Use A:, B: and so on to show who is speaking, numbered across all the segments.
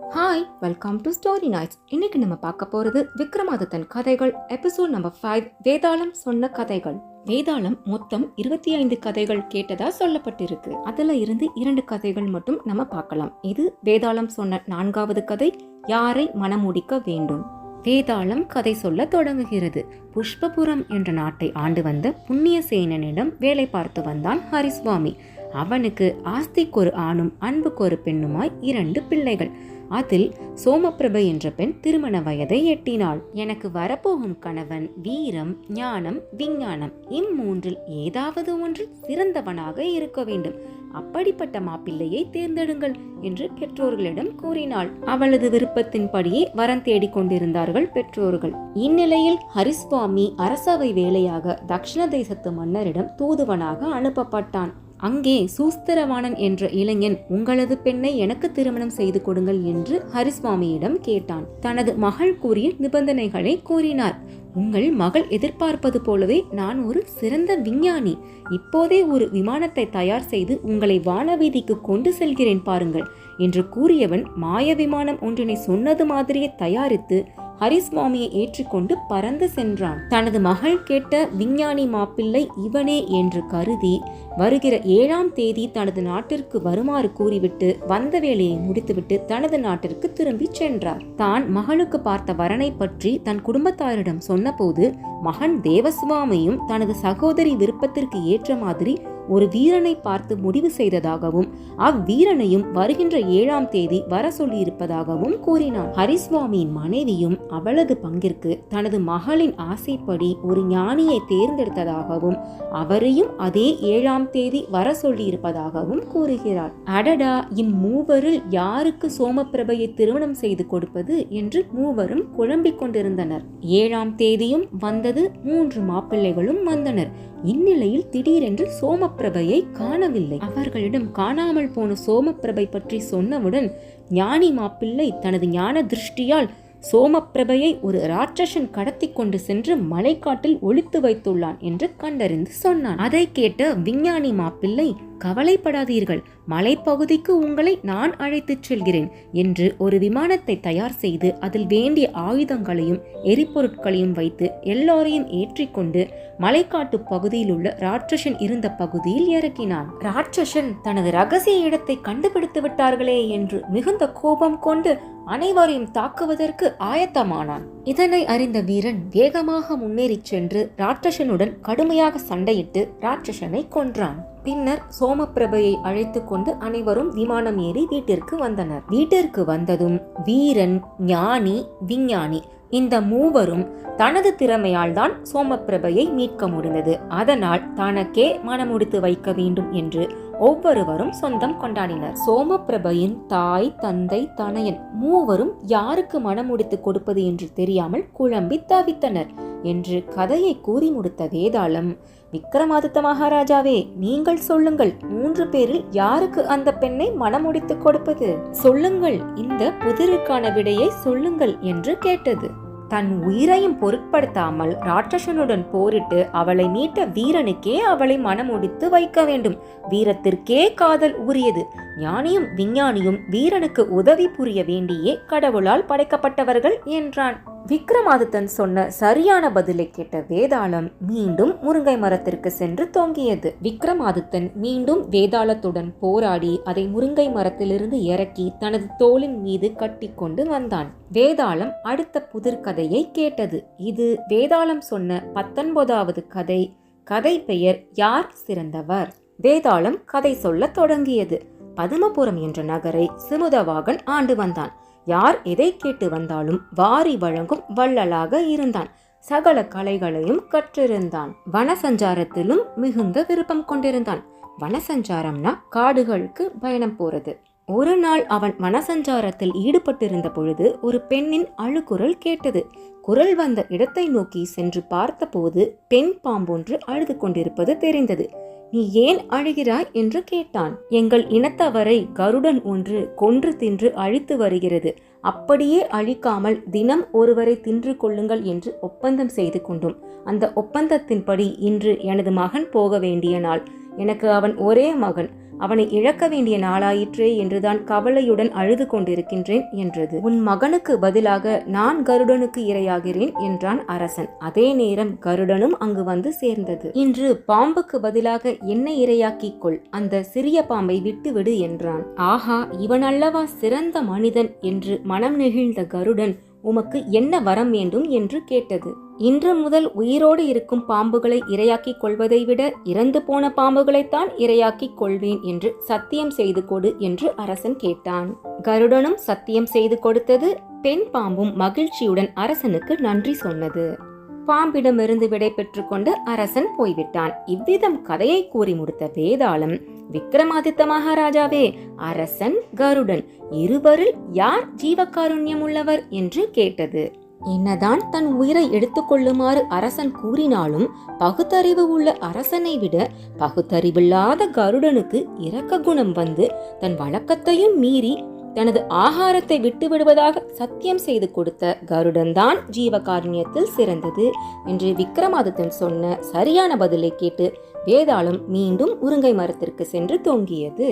A: Hi welcome to story nights இன்னைக்கு நம்ம பார்க்க போறது விக்ரமாதித்தன் கதைகள். எபிசோட் நம்பர் ஃபைவ் வேதாளம் சொன்ன கதைகள். வேதாளம் மொத்தம் இருபத்தி ஐந்து கதைகள் கேட்டதா சொல்லப்பட்டிருக்கு. அதுல இருந்து இரண்டு கதைகள் மட்டும் நம்ம பார்க்கலாம். இது வேதாளம் சொன்ன நான்காவது கதை யாரை மனமுடிக்க வேண்டும்? வேதாளம் கதை சொல்ல தொடங்குகிறது. புஷ்பபுரம் என்ற நாட்டை ஆண்டு வந்த புண்ணியசேனனிடம் வேலை பார்த்து வந்தான் ஹரிசுவாமி. அவனுக்கு ஆஸ்திக்கு ஒரு ஆணும் அன்புக்கு ஒரு பெண்ணுமாய் இரண்டு பிள்ளைகள். அதில் சோமபிரபை என்ற பெண் திருமண வயதை எட்டினாள். எனக்கு வரப்போகும் கணவன் வீரம் ஞானம் விஞ்ஞானம் இம்மூன்றில் ஏதாவது ஒன்றில் சிறந்தவனாக இருக்க வேண்டும். அப்படிப்பட்ட மாப்பிள்ளையை தேர்ந்தெடுங்கள் என்று பெற்றோர்களிடம் கூறினாள். அவளது விருப்பத்தின்படியே வரம் தேடிக் கொண்டிருந்தார்கள் பெற்றோர்கள். இந்நிலையில் ஹரிஸ்வாமி அரசவை வேலையாக தக்ஷண தேசத்து மன்னரிடம் தூதுவனாக அனுப்பப்பட்டான். அங்கே சூஸ்திரவாணன் என்ற இளைஞன் உங்களது பெண்ணை எனக்கு திருமணம் செய்து கொடுங்கள் என்று ஹரிசுவாமியிடம் கேட்டான். தனது மகள் கூறிய நிபந்தனைகளை கூறினார். உங்கள் மகள் எதிர்பார்ப்பது போலவே நான் ஒரு சிறந்த விஞ்ஞானி. இப்போதே ஒரு விமானத்தை தயார் செய்து உங்களை வானவீதிக்கு கொண்டு செல்கிறேன் பாருங்கள் என்று கூறியவன் மாய விமானம் ஒன்றினை சொன்னது மாதிரியே தயாரித்து ஹரிசுவாமியை ஏற்றிக்கொண்டு பறந்து சென்றான். தனது மகள் கேட்ட விஞ்ஞானி மாப்பிள்ளை இவனே என்று கருதி வருகிற ஏழாம் தேதி தனது நாட்டிற்கு வருமாறு கூறிவிட்டு வந்த வேலையை முடித்துவிட்டு தனது நாட்டிற்கு திரும்பி சென்றார். தான் மகளுக்கு பார்த்த வரனை பற்றி தன் குடும்பத்தாரிடம் சொன்னபோது மகன் தேவசுவாமியும் தனது சகோதரி விருப்பத்திற்கு ஏற்ற மாதிரி ஒரு வீரனை பார்த்து முடிவு செய்ததாகவும் அவ்வீரனையும் வருகின்ற ஏழாம் தேதி வர சொல்லியிருப்பதாகவும் கூறினார். ஹரிசுவாமியின் மனைவியும் அவளது பங்கிற்கு தனது மகளின் ஆசைப்படி ஒரு ஞானியை தேர்ந்தெடுத்ததாகவும் அவரையும் அதே ஏழாம் தேதி வர சொல்லியிருப்பதாகவும் கூறுகிறார். அடடா இம்மூவரில் யாருக்கு சோமப்பிரபையை திருமணம் செய்து கொடுப்பது என்று மூவரும் குழம்பிக் கொண்டிருந்தனர். ஏழாம் தேதியும் வந்தது மூன்று மாப்பிள்ளைகளும் வந்தனர். இந்நிலையில் திடீரென்று சோமப்பிரபையை காணவில்லை. அவர்களிடம் காணாமல் போன சோமப்பிரபை பற்றி சொன்னவுடன் ஞானி மாப்பிள்ளை தனது ஞான திருஷ்டியால் சோமப்பிரபையை ஒரு ராட்சசன் கடத்தி கொண்டு சென்று மலைக்காட்டில் ஒளித்து வைத்துள்ளான் என்று கண்டறிந்து சொன்னான். அதை கேட்ட விஞ்ஞானி மாப்பிள்ளை கவலைப்படாதீர்கள். மலைப்பகுதிக்கு உங்களை நான் அழைத்துச் செல்கிறேன் என்று ஒரு விமானத்தை தயார் செய்து அதில் வேண்டிய ஆயுதங்களையும் எரிபொருட்களையும் வைத்து எல்லோரையும் ஏற்றிக்கொண்டு மலைக்காட்டு பகுதியில் உள்ள ராட்சசன் இருந்த பகுதியில் இறக்கினான். ராட்சசன் தனது ரகசிய இடத்தை கண்டுபிடித்து விட்டார்களே என்று மிகுந்த கோபம் கொண்டு அனைவரையும் தாக்குவதற்கு ஆயத்தமானான். இதனை அறிந்த வீரன் வேகமாக முன்னேறிச் சென்று ராட்சசனுடன் கடுமையாக சண்டையிட்டு ராட்சசனை கொன்றான். பின்னர் சோமபிரபையை அழைத்து கொண்டு அனைவரும் விமானம் ஏறி வீட்டிற்கு வந்தனர். வீட்டிற்கு வந்ததும் வீரன் ஞானி விஞ்ஞானி இந்த மூவரும் தனது திறமையால் தான் சோமபிரபையை மீட்க முடிந்தது. அதனால் தனக்கே மனமுடித்து வைக்க வேண்டும் என்று ஒவ்வொருவரும் சொந்தம் கொண்டாடினர். சோமபிரபையின் தாய் தந்தை தனையன் மூவரும் யாருக்கு மனமுடித்து கொடுப்பது என்று தெரியாமல் குழம்பி தவித்தனர் என்று கதையை கூறி முடித்த வேதாளம். விக்ரமாதித்த மகாராஜாவே நீங்கள் சொல்லுங்கள் மூன்று பேரில் யாருக்கு அந்த பெண்ணை மனமுடித்து கொடுப்பது? சொல்லுங்கள் இந்த புதிருக்கான விடையை சொல்லுங்கள் என்று கேட்டது. தன் உயிரையும் பொருட்படுத்தாமல் ராட்சசனுடன் போரிட்டு அவளை மீட்ட வீரனுக்கே அவளை மனமுடித்து வைக்க வேண்டும். வீரத்திற்கே காதல் உரியது ஞானியும் விஞ்ஞானியும் வீரனுக்கு உதவி புரிய வேண்டியே கடவுளால் படைக்கப்பட்டவர்கள் என்றான். விக்ரமாதித்தன் சொன்ன சரியான பதிலை கேட்ட வேதாளம் மீண்டும் முருங்கை மரத்திற்கு சென்று தொங்கியது. விக்ரமாதித்தன் மீண்டும் வேதாளத்துடன் போராடி அதை முருங்கை மரத்திலிருந்து இறக்கி தனது தோளின் மீது கட்டிக்கொண்டு வந்தான். வேதாளம் அடுத்த புதிர்கதையை கேட்டது. இது வேதாளம் சொன்ன பத்தொன்பதாவது கதை. கதை பெயர் யார் சிறந்தவர்? வேதாளம் கதை சொல்லத் தொடங்கியது. பதுமபுரம் என்ற நகரை சிமுதவாகன் ஆண்டு வந்தான். யார் எதை கேட்டு வந்தாலும் வாரி வழங்கும் வள்ளலாக இருந்தான். சகல கலைகளையும் கற்றிருந்தான். வனசஞ்சாரத்திலும் மிகுந்த விருப்பம் கொண்டிருந்தான். வனசஞ்சாரம்னா காடுகளுக்கு பயணம் போறது. ஒரு நாள் அவன் மனசஞ்சாரத்தில் ஈடுபட்டிருந்த பொழுது ஒரு பெண்ணின் அழுகுரல் கேட்டது. குரல் வந்த இடத்தை நோக்கி சென்று பார்த்தபோது பெண் பாம்பொன்று அழுது கொண்டிருப்பது தெரிந்தது. நீ ஏன் அழுகிறாய் என்று கேட்டான். எங்கள் இனத்தவரை கருடன் ஒன்று கொன்று தின்று அழித்து வருகிறது. அப்படியே அழிக்காமல் தினம் ஒருவரை தின்று கொள்ளுங்கள் என்று ஒப்பந்தம் செய்து கொண்டோம். அந்த ஒப்பந்தத்தின்படி இன்று எனது மகன் போக வேண்டிய நாள். எனக்கு அவன் ஒரே மகன். அவனை இழக்க வேண்டிய நாளாயிற்றே என்றுதான் கவலையுடன் அழுது கொண்டிருக்கின்றேன் என்றது. உன் மகனுக்கு பதிலாக நான் கருடனுக்கு இரையாகிறேன் என்றான் அரசன். அதே நேரம் கருடனும் அங்கு வந்து சேர்ந்தது. இன்று பாம்புக்கு பதிலாக என்னை இரையாக்கிக் கொள். அந்த சிறிய பாம்பை விட்டுவிடு என்றான். ஆஹா இவன் அல்லவா சிறந்த மனிதன் என்று மனம் நெகிழ்ந்த கருடன் உமக்கு என்ன வரம் வேண்டும் என்று கேட்டது. இன்று முதல் உயிரோடு இருக்கும் பாம்புகளை இரையாக்கிக் கொள்வதை விட இறந்து போன பாம்புகளைத்தான் இரையாக்கிக் கொள்வேன் என்று சத்தியம் செய்து கொடு என்று அரசன் கேட்டான். கருடனும் சத்தியம் செய்து கொடுத்தது பெண் பாம்பும் மகிழ்ச்சியுடன் அரசனுக்கு நன்றி சொன்னது. பாம்பிடமிருந்து விடை பெற்றுக்கொண்டு அரசன் போய்விட்டான். இவ்விதம் கதையை கூறி முடித்த வேதாளம் விக்ரமாதித்த மகாராஜாவே அரசன் கருடன் இருவரில் யார் ஜீவகாருண்யம் உள்ளவர் என்று கேட்டது. என்னதான் தன் உயிரை எடுத்துக்கொள்ளுமாறு அரசன் கூறினாலும் பகுத்தறிவு உள்ள அரசனை விட பகுத்தறிவில்லாத கருடனுக்கு இரக்க குணம் வந்து தன் வழக்கத்தையும் மீறி தனது ஆகாரத்தை விட்டு விடுவதாக சத்தியம் செய்து கொடுத்த கருடன்தான் ஜீவகாருண்யத்தில் சிறந்தது என்று விக்ரமாதித்தன் சொன்ன சரியான பதிலை கேட்டு வேதாளம் மீண்டும் உருங்கை மரத்திற்கு சென்று தொங்கியது.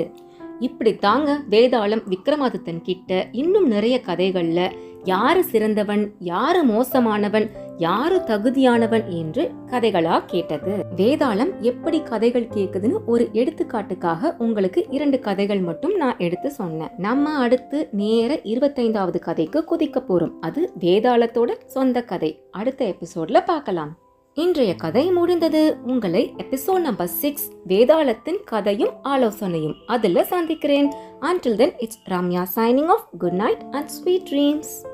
A: இப்படி தாங்க வேதாளம் விக்ரமாதித்தன் கிட்ட இன்னும் நிறைய கதைகள்ல யாரு சிறந்தவன் யாரு மோசமானவன் யாரு தகுதியானவன் என்று கதைகளா கேட்டது. வேதாளம் எப்படி கதைகள் கேக்குதுன்னு ஒரு எடுத்துக்காட்டுக்காக உங்களுக்கு இரண்டு கதைகள் மட்டும் நான் எடுத்து சொன்னேன். நம்ம அடுத்து நேர இருபத்தைந்தாவது கதைக்கு குதிக்க போறோம். அது வேதாளத்தோட சொந்த கதை. அடுத்த எபிசோட்ல பார்க்கலாம். இன்றைய கதை முடிந்தது. உங்களை எபிசோட் நம்பர் சிக்ஸ் வேதாளத்தின் கதையும் ஆலோசனையும் அதில் சந்திக்கிறேன். Until then it's Ramya signing off good night and sweet dreams